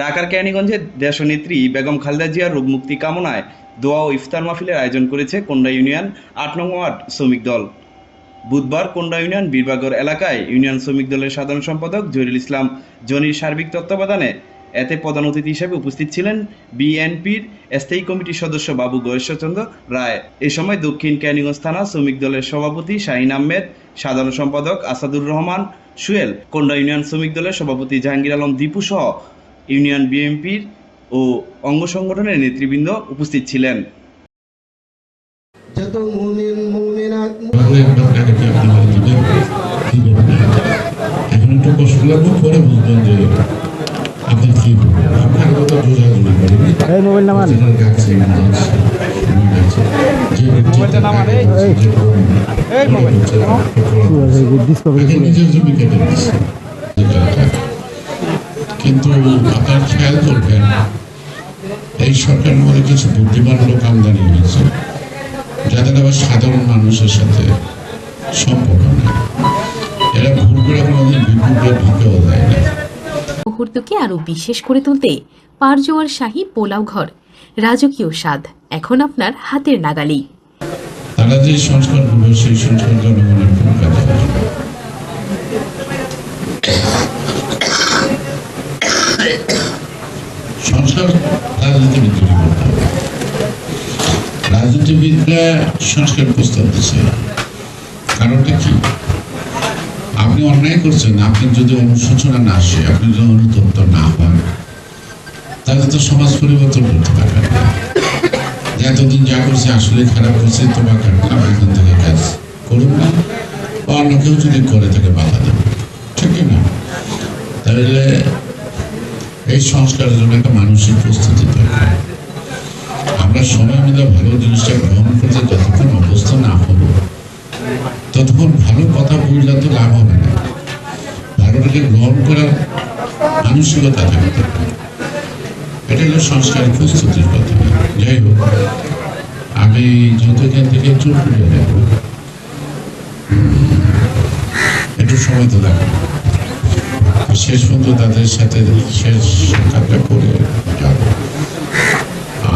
ঢাকার কেরানীগঞ্জে দেশনেত্রী বেগম খালেদা জিয়ার রোগ মুক্তি কামনায় দোয়া ও ইফতার মাহফিলের আয়োজন করেছে কোন্ডা ইউনিয়ন আট নং ওয়ার্ড শ্রমিক দল। বুধবার কোন্ডা ইউনিয়ন বীরবাগর এলাকায় ইউনিয়ন শ্রমিক দলের সাধারণ সম্পাদক জহিরুল ইসলাম জনির সার্বিক তত্ত্বাবধানে এতে প্রধান অতিথি হিসেবে উপস্থিত ছিলেন বিএনপির স্থায়ী কমিটির সদস্য বাবু গয়েশ্বরচন্দ্র রায়। এ সময় দক্ষিণ ক্যানিগঞ্জ থানা শ্রমিক দলের সভাপতি শাহিন আহমেদ, সাধারণ সম্পাদক আসাদুর রহমান সুয়েল কোন্ডা ইউনিয়ন শ্রমিক দলের সভাপতি জাহাঙ্গীর আলম দীপু সহ ইউনিয়ন বিএনপির ও অঙ্গ সংগঠনের নেতৃবৃন্দ উপস্থিত ছিলেন। এখন একটু কষ্ট লাগবে পরে যে কি আপনার কথা বোঝা করেনি মোবাইল কিন্তু আপনার খেয়াল করবেন এই সরকারের মধ্যে কিছু বুদ্ধিমান লোক আমদানি হয়েছে যাদের আবার সাধারণ মানুষের সাথে সম্পর্ক নেই এরা ভুল করে কোনোদিন বিপুলকে ঢুকেও দেয় না মুহূর্তকে আরও বিশেষ করে তুলতে পারজোয়ার শাহী পোলাও ঘর, রাজকীয় স্বাদ। এখন আপনার হাতের নাগালেই তারা যে সংস্কারগুলো সেই সংস্কার জনগণের আসবে সংস্কার রাজনীতিবিদ করতে হবে রাজনীতিবিদরা সংস্কার প্রস্তাব দিচ্ছে। কারণটা কি? আপনি অন্যায় করছেন, আপনি যদি অনুশোচনা না আসে, আপনি যদি অনুতপ্ত না হন, তাহলে তো সমাজ পরিবর্তন করতে পারবেন না। এতদিন যা করছে আসলে খারাপ করছে তোমার খারাপ এখান থেকে কাজ করুন না, বা অন্য কেউ যদি করে, তাকে বাধা দেবে। ঠিক না? তাহলে এই সংস্কারের জন্য একটা মানসিক প্রস্তুতি দরকার। আমরা সময় মিলে ভালো জিনিসটা গ্রহণ করতে যতক্ষণ অবস্থা না হব, ততক্ষণ ভালো কথা বললে তো লাভ হবে না। ভালোটাকে গ্রহণ করার মানসিকতা থাকতে হবে। এটা হলো সংস্কারের প্রস্তুতির কথা। যাই হোক, আমি যত এখান থেকে চুপ করে একটু সময় তো লাগবে। শেষ পর্যন্ত তাদের সাথে শেষ সাক্ষাৎটা করে যাব।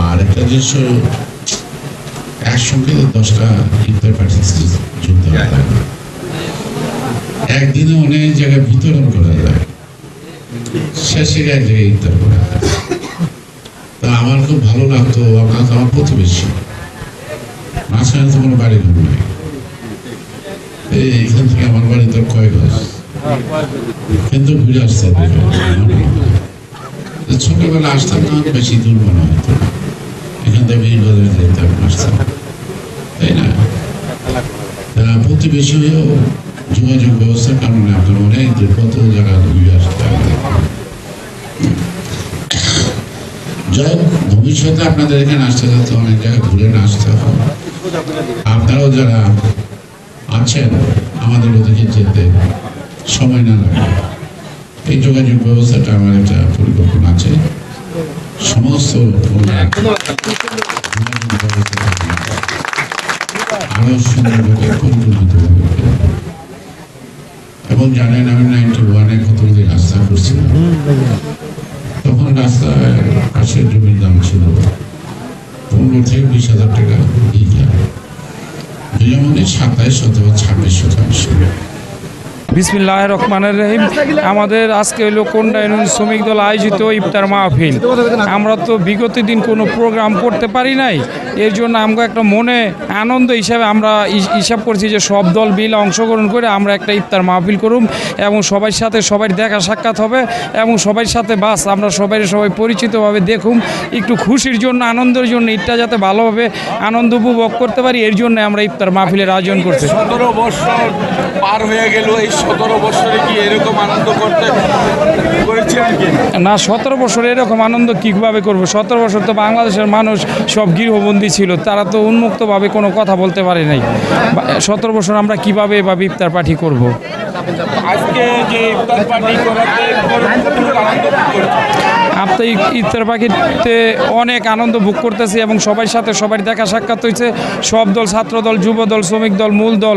আর একটা জিনিস একসঙ্গে দশটা ইফতার পার্টিতে যোগ একদিনে অনেক জায়গায় বিতরণ করা যায়। শেষে এক জায়গায় ইফতার করা যায় আমার খুব ভালো লাগতো আপনার তো আমার প্রতিবেশী। মাঝখানে তো কোনো বাড়ি ঘর নেই এই এখান থেকে আমার বাড়ি তো কয়েক গাছ কিন্তু ঘুরে আসতে ছোটবেলা আসতাম না বেশি দূর মনে হতো। এখান থেকে বীর বাজারে যেতাম আসতাম। তাই না? প্রতিবেশী হয়েও যোগাযোগ ব্যবস্থার কারণে আপনার অনেক দূর কত জায়গা ঘুরে আসতে হোক, ভবিষ্যতে আপনাদের এখানে আসতে যাতে অনেক জায়গায় ঘুরে না আসতে হবে। আপনারাও যারা আছেন আমাদের ওদিকে যেতে সময় না লাগে। এই যোগাযোগ ব্যবস্থাটা আমার একটা পরিকল্পনা আছে। সমস্ত আরও সুন্দরভাবে পরিকল্পিতভাবে করব। এবং জানেন আমি নাইনটি ওয়ানে কতগুলি রাস্তা করছিলাম 你唱歌的时候都唱不出他们 বিসমিল্লাহ রহমানের রহিম। আমাদের আজকে হলো কোন্ডা শ্রমিক দল আয়োজিত ইফতার মাহফিল। আমরা তো বিগত দিন কোনো প্রোগ্রাম করতে পারি নাই। এর জন্য আমরা একটা মনে আনন্দ হিসাবে আমরা হিসাব করছি যে সব দল বিল অংশগ্রহণ করে আমরা একটা ইফতার মাহফিল করুম এবং সবার সাথে সবাই দেখা সাক্ষাৎ হবে এবং সবার সাথে বাস আমরা সবাই সবাই পরিচিতভাবে দেখুম। একটু খুশির জন্য, আনন্দের জন্য ঈদটা যাতে ভালোভাবে আনন্দ উপভোগ করতে পারি, এর জন্য আমরা ইফতার মাহফিলের আয়োজন করছি। সতেরো বছর পার হয়ে গেল এই সতেরো বছরে কি এরকম আনন্দ করতে না, সতেরো বছর এরকম আনন্দ কীভাবে করব? সতেরো বছর তো বাংলাদেশের মানুষ সব গৃহবন্দী ছিল, তারা তো উন্মুক্তভাবে কোনো কথা বলতে পারে নাই। সতেরো বছর আমরা কীভাবে বা ইফতার পার্টি করব। আজকে যে ইফতার পাখিতে অনেক আনন্দ ভোগ করতেছি এবং সবার সাথে সবার দেখা সাক্ষাৎ হয়েছে। সব দল, ছাত্র দল, যুব দল, শ্রমিক দল, মূল দল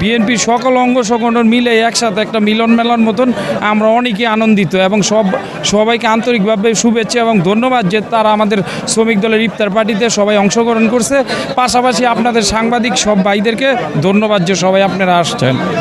বিএনপির সকল অঙ্গ সংগঠন মিলে একসাথে একটা মিলন মেলন মতন আমরা অনেকেই আনন্দিত এবং সব সবাইকে আন্তরিকভাবে শুভেচ্ছা এবং ধন্যবাদ যে তারা আমাদের শ্রমিক দলের ইফতার পার্টিতে সবাই অংশগ্রহণ করছে। পাশাপাশি আপনাদের সাংবাদিক সব ভাইদেরকে ধন্যবাদ যে সবাই আপনারা আসছেন।